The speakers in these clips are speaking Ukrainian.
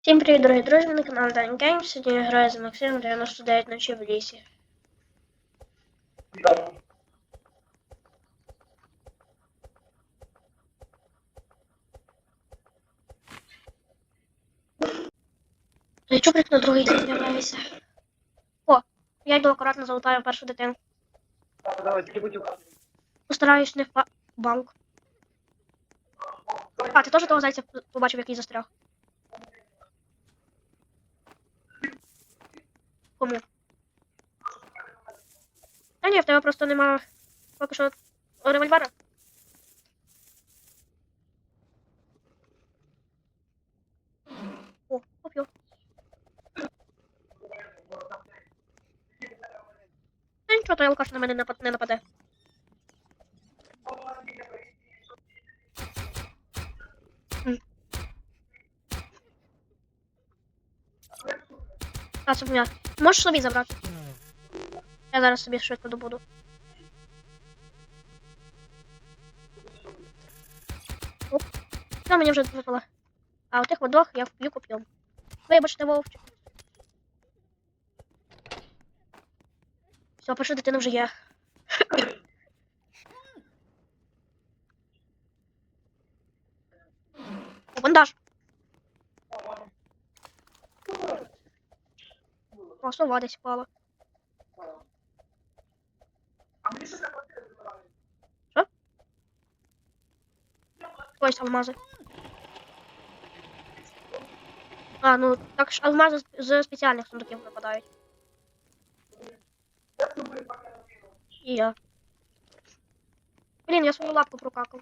Всім привіт, дорогі друзі, на каналі Dine Games. Сьогодні я граю з Максимом 99 ночі в лісі. Я чуприк на другий день з'являється. О, я йду акуратно залутаю першу дитину. Постараюсь не впа... Банк. А, ти теж того зайця побачив, який застряг? Кому? Та ні, в тебе просто нема поки що револьвера. О, поп'ю. Та нічого, то алкаш на мене не не нападе. А, це я. Можеш собі забрати? Я зараз собі швидко добуду. Оп. Ну, мені вже випало. А у тих водох я вп'ю куп'ю. Вибачте, вовчик. Все, перша дитина вже є. Бандаж. О, сова десь впала. Що? Ось алмази. А, ну так ж алмази з, з спеціальних сундуків випадають. І я. Блін, я свою лапку прокакав.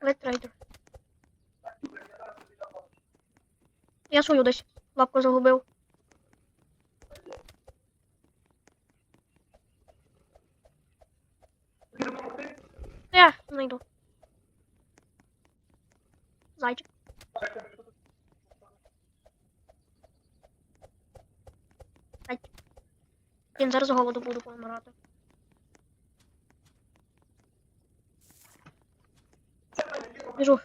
Ветрейдер. Я свою десь лапку загубив. Я знайду. Зайчик. Зайчик. Він зараз голоду буду помирати. Біжу.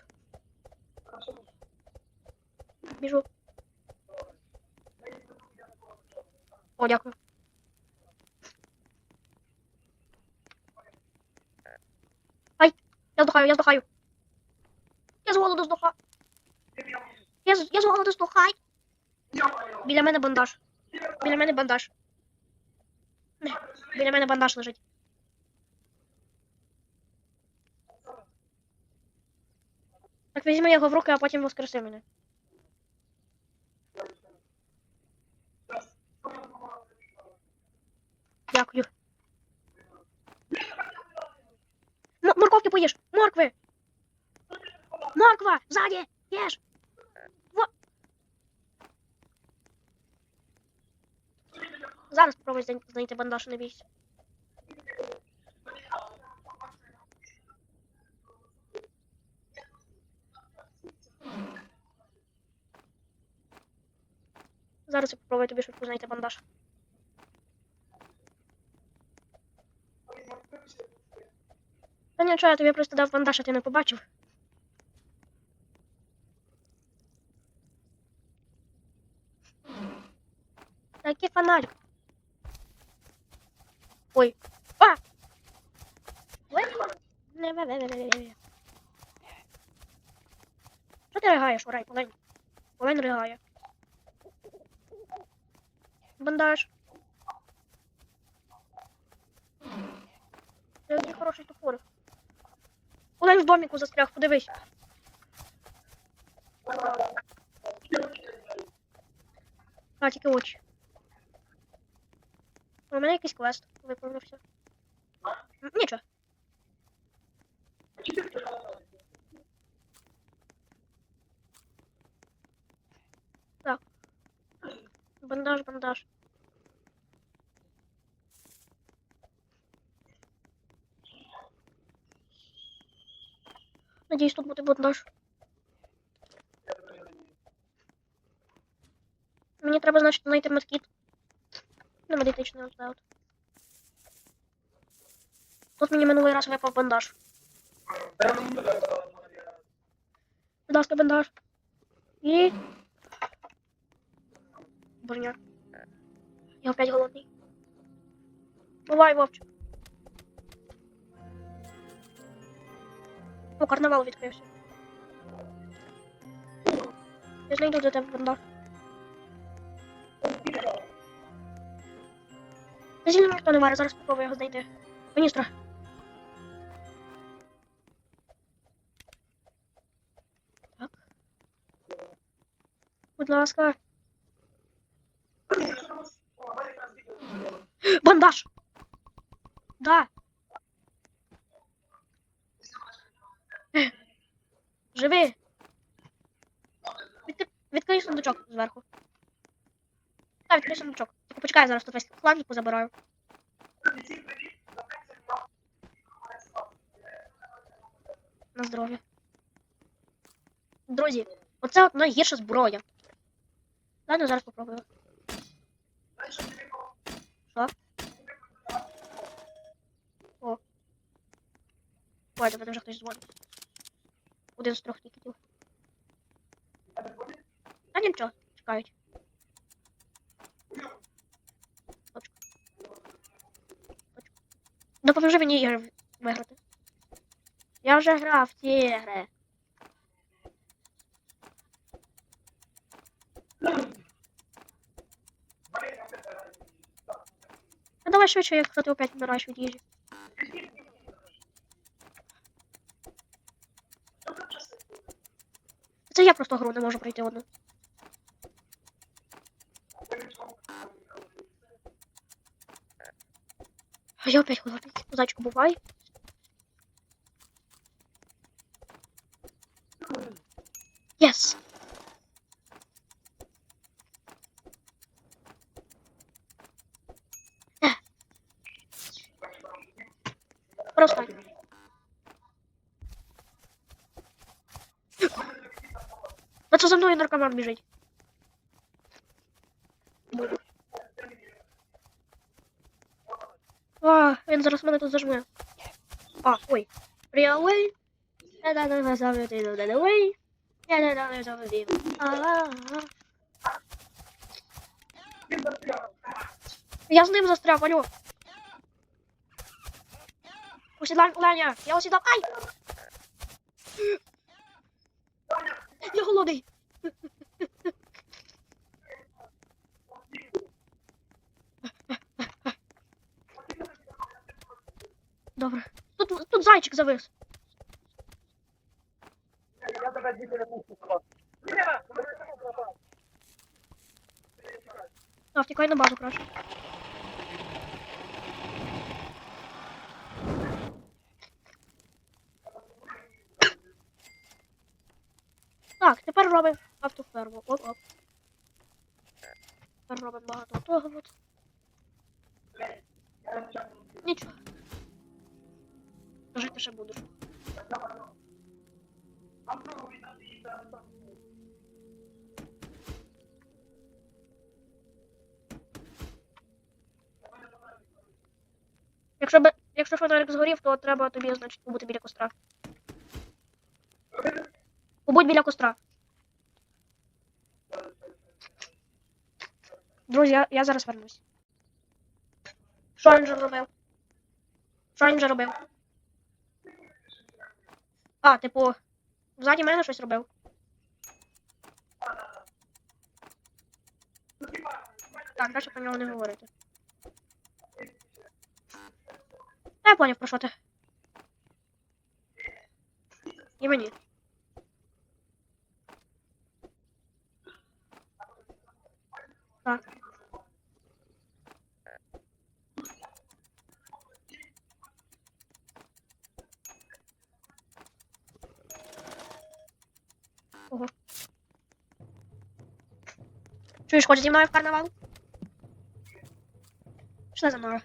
Біжу. О, дякую. Ай, я здохаю, я здохаю. Я з голоду здохаю. Я, з- я з голоду здохаю. Біля мене бандаж. Біля мене бандаж. Біля мене бандаж лежить. Так візьми його в руки, а потім воскреси мене. Дякую. М- морковки поїж! Моркви! Морква! Ззаді! Їж! Во! Зараз спробуй знайти бандаж, не бійся. Зараз я попробую тобі швидко знайти бандаж. Нічого, я тобі просто дав бандаж, а ти не побачив. Такий фонарик. Ой. А! Що ти ригаєш, Орай, Олень? Олень ригає. Бандаж. Це який хороший топор. Олень в доміку застряг, подивись. А, тільки очі. У мене якийсь квест виповнився. Нічого. Так. Бандаж, бандаж. Надіюсь, тут буде бандаж. Мені треба, значить, знайти медкіт. На медичний аутlet. Тут мені минулий раз випав бандаж. ласка, бандаж. І. Броня. Я опять голодний. Бувай, Вовчик. О, карнавал відкрився. Я знайду до тебе бандаж. Та зільно ніхто не зараз спробую його знайти. Міністра. Так. Будь ласка. Бандаж! Да. Живи. Відкри... Відкрий сундучок зверху. Так, відкрий сундучок. Тільки почекай, зараз тут весь хлам позабираю. На здоров'я. Друзі, оце от найгірша зброя. Ладно, зараз попробую. Що? О. Ой, мене вже хтось дзвонить. Один з трьох тікетів. Та нічого, чекають. Точка. Точка. Допоможи мені ігри виграти. Я вже грав в ці ігри. А давай швидше, якщо ти опять вмираєш від їжі. Це я просто гру не можу пройти одну. А я опять голодний. Зайчику бувай. Yes. Е. Просто. А це за мною наркоман біжить. А, він зараз мене тут зажме. А, ой. Реалвей. Я да да завжди до Делавей. Я да да завжди. А. Я з ним застряв, алло. Усідлай Леня, я усідав. Ай! Я голодний. Добре. Тут, тут зайчик завис. Я тебе пропав. А, втікай на базу краще. Так, тепер робимо автоферму. Оп, оп. Тепер робимо багато того от. Нічого. Жити ще будеш. Якщо б, якщо фонарик згорів, то треба тобі, значить, побути біля костра. Побудь біля костра. Друзі, я, я зараз вернусь. Що він вже робив? Що він вже робив? А, типу, ззаді мене щось робив. Так, краще про нього не говорити. Та я поняв, про що ти. І мені. Так. Чуєш, хочеш зі мною в карнавал? Що за мною?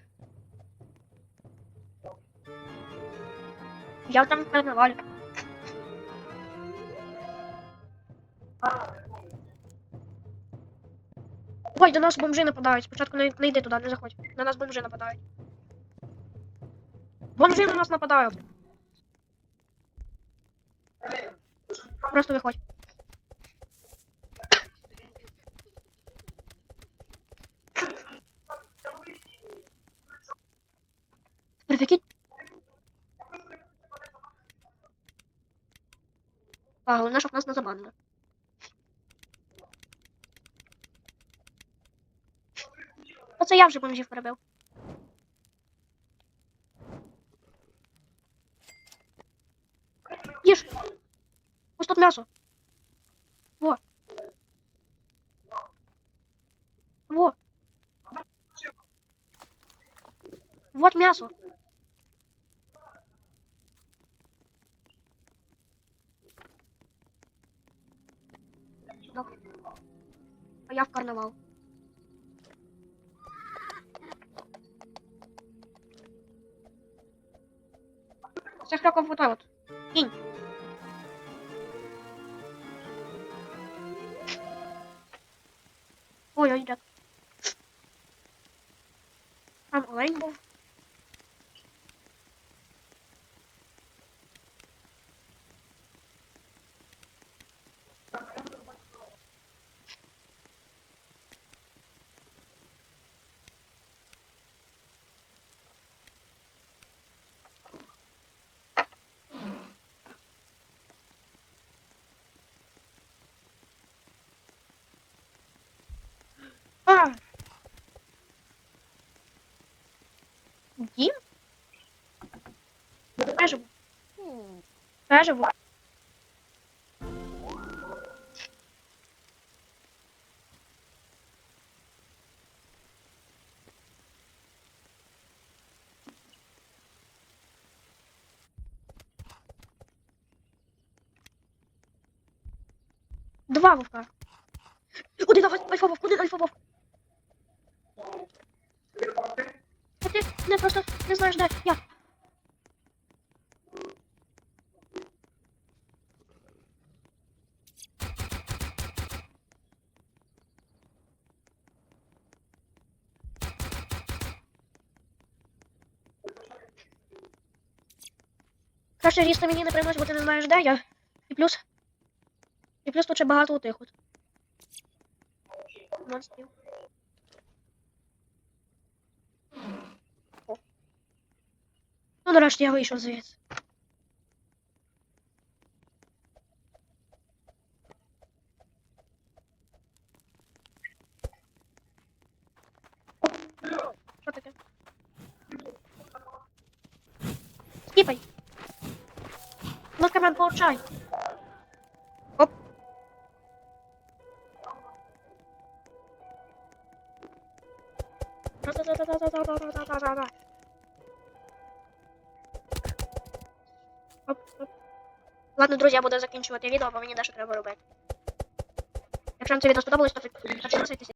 Я там в карнавалі. Ой, до нас бомжи нападають. Спочатку не, не йди не заходь. На нас бомжи нападають. Бомжи на нас нападають. Просто виходь. Нас не забанили. Оце я вже бомжів перебив. Їж. Ось тут м'ясо. Во. Во. Вот м'ясо. Со строком вот вот. Кинь. Ой, ой, так. Там олень був. дім. Ну, Кажемо. Кажемо. Два вовка. Один альфа-вовк, один альфа-вовк. Не просто не знаєш, де я. Краще різти мені не приносить, бо ти не знаєш, де я. І плюс. І плюс тут ще багато утих от. Монстрів. Он раньше вышел свет. Что такое? Скипай. Ну, команд, получай. Оп. Раз, раз, раз, раз, раз, раз, раз. Ладно, друзі, я буду закінчувати відео, бо мені дещо треба робити. Якщо вам це відео сподобалось, то підписуйтесь.